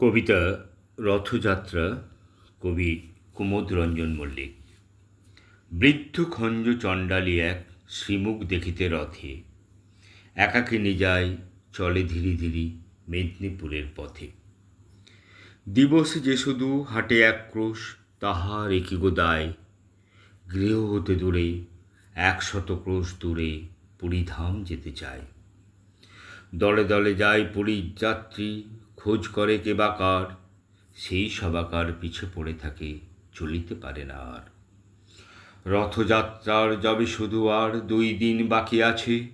কবিতা রথযাত্রা, কবি কুমোদ রঞ্জন মল্লিক। বৃদ্ধ খঞ্জ চণ্ডালী এক শ্রীমুখ দেখিতে রথে। একাকিনী যায় চলে ধীরে ধীরে মেদিনীপুরের পথে। দিবস যে শুধু হাটে এক ক্রোশ, তাহার একই গো দায় গৃহ হতে দূরে একশত ক্রোশ দূরে পুরীধাম যেতে চায়। দলে দলে যায় পুরীর যাত্রী খোঁজ করে কে বাকার সেই সবাকার পিছে পড়ে থাকে, চলিতে পারে না আর। রথযাত্রার যাবে শুধু আর দুই দিন বাকি আছে,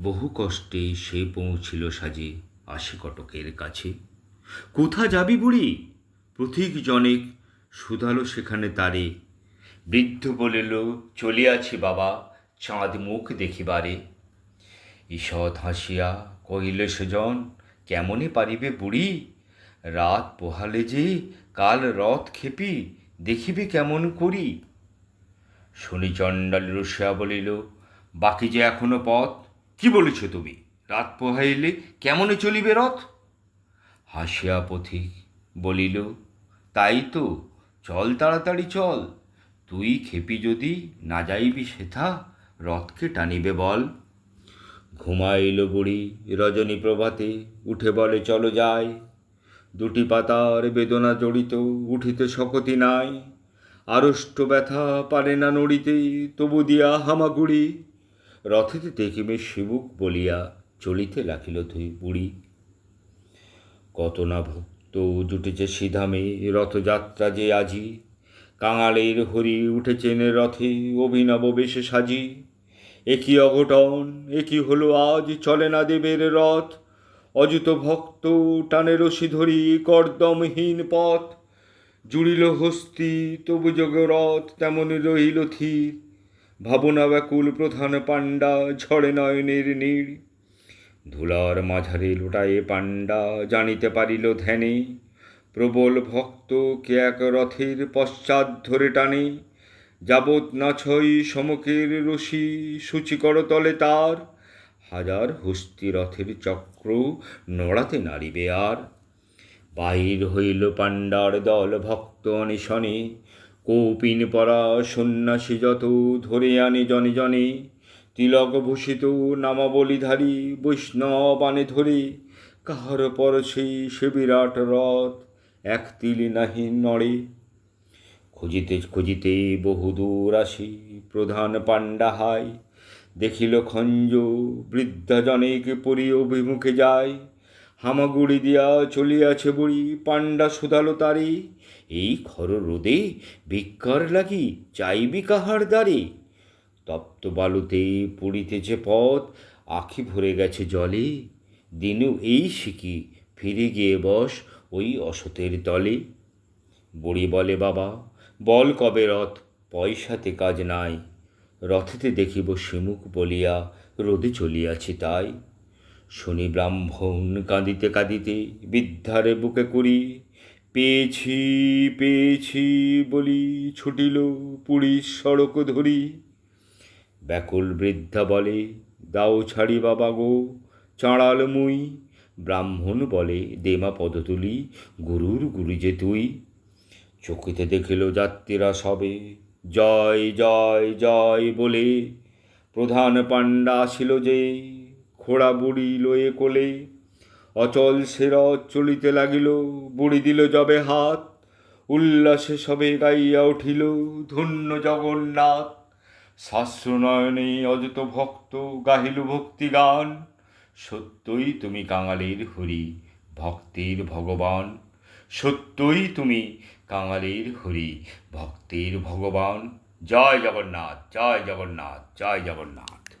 বহু কষ্টে সে পৌঁছিল সাজে আশি কটকের কাছে। কোথা যাবি বুড়ি? প্রতীক জনেক শুধালো সেখানে তারে, বৃদ্ধ বলিল, চলিয়াছি বাবা, চাঁদ মুখ দেখিবারে। ঈষৎ হাসিয়া কহিল, সেজন কেমনে পারিবে বুড়ি? রাত পোহালে যে, কাল রথ খেপি, দেখিবে কেমন করি? শনি চণ্ডাল রসিয়া বলিল, বাকি যে এখনও পথ, কি বলেছ তুমি? রাত পোহাইলে কেমনে চলিবে রথ? হাসিয়া পথিক বলিল, তাই তো, চল তাড়াতাড়ি চল। তুই খেপি যদি না যাইবি সেথা, রথকে টানিবে বল। ঘুমাইল বুড়ি, রজনী প্রভাতে উঠে বলে, চলো যাই। দুটি পাতার বেদনা জড়িত উঠিতে শকতি নাই। আড়ষ্ট ব্যথা পারে না নড়িতে, তবু দিয়া হামাগুড়ি রথেতে দেখিবে শিবুক বলিয়া চলিতে লাগিল তুই বুড়ি। কত না ভক্ত জুটেছে সিধামে রথযাত্রা যে আজি। কাঙালের হরি উঠেছেন রথে, অভিনব বেশে সাজি। একই অঘটন? একই হলো আজ? চলে না দেবের রথ। অযুত ভক্ত টানে রশি ধরি, কর্দমহীন পথ। জুড়িল হস্তি, তবু জগরথ তেমনি রহিল থির ভাবনা ব্যাকুল প্রধান পাণ্ডা, ঝড়ে নয়নের নীড় ধুলার মাঝারে লোটায়ে পাণ্ডা, জানিতে পারিল ধ্যানে। প্রবল ভক্ত কে এক রথের পশ্চাৎ ধরে টানে। যাবৎ না ছই সমকের রশি সূচিকর তলে তার। হাজার হস্তি রথের চক্র নড়াতে নারিবে আর। বাহির হইল পাণ্ডার দল ভক্ত অনিশনে, কৌপিন পরা সন্ন্যাসী যত ধরে আনে জনে জনে। তিলক ভূষিত নামাবলিধারী বৈষ্ণব আনে ধরে, কাহার পর সেই সে বিরাট রথ, এক তিলি নাহি নড়ে। খুঁজিতে খুঁজিতে বহুদূর আসি, প্রধান পাণ্ডা হাই দেখিল খঞ্জ, বৃদ্ধা জনেক পরি অভিমুখে যায় হামাগুড়ি দিয়া চলিয়াছে বুড়ি, পাণ্ডা শুধালো তারে। এই খর রোদে ভিক্ষার লাগি, চাইবি কাহার দ্বারে তপ্ত বালুতে পড়িতেছে পথ, আখি ভরে গেছে জলে। দিনু এই শিখি, ফিরে গিয়ে বস ওই অসতের তলে বুড়ি বলে, বাবা বল কবে রথ? পয়সাতে কাজ নাই। রথেতে দেখিব শিমুখ বলিয়া রোদে চলিয়াছি তাই। শুনি ব্রাহ্মণ কাঁদিতে কাঁদিতে বিদ্ধারে বুকে করি। পেয়েছি পেয়েছি বলি ছুটিল পুরীর সড়ক ধরি। ব্যাকুল বৃদ্ধা বলে, দাও ছাড়ি বাবা গো, চাঁড়াল মুই। ব্রাহ্মণ বলে, দেমা পদতুলি, গুরুর গুরু যে তুই। চকিতে দেখিল যাত্রীরা সবে। জয় জয় জয় বলে প্রধান পাণ্ডা আসিল যে খোড়া বুড়ি লয়ে কোলে। অচল সেরথ চলিতে লাগিল, বুড়ি দিল যবে হাত। উল্লাসে সবে গাইয়া উঠিল, ধন্য জগন্নাথ। শাস্ত্রনয়নে অযত ভক্ত গাহিল ভক্তি গান সত্যই তুমি কাঙালের হরি, ভক্তির ভগবান। সত্যই তুমি কাঙালের হরি ভক্তির ভগবান। জয় জগন্নাথ জয় জগন্নাথ জয় জগন্নাথ।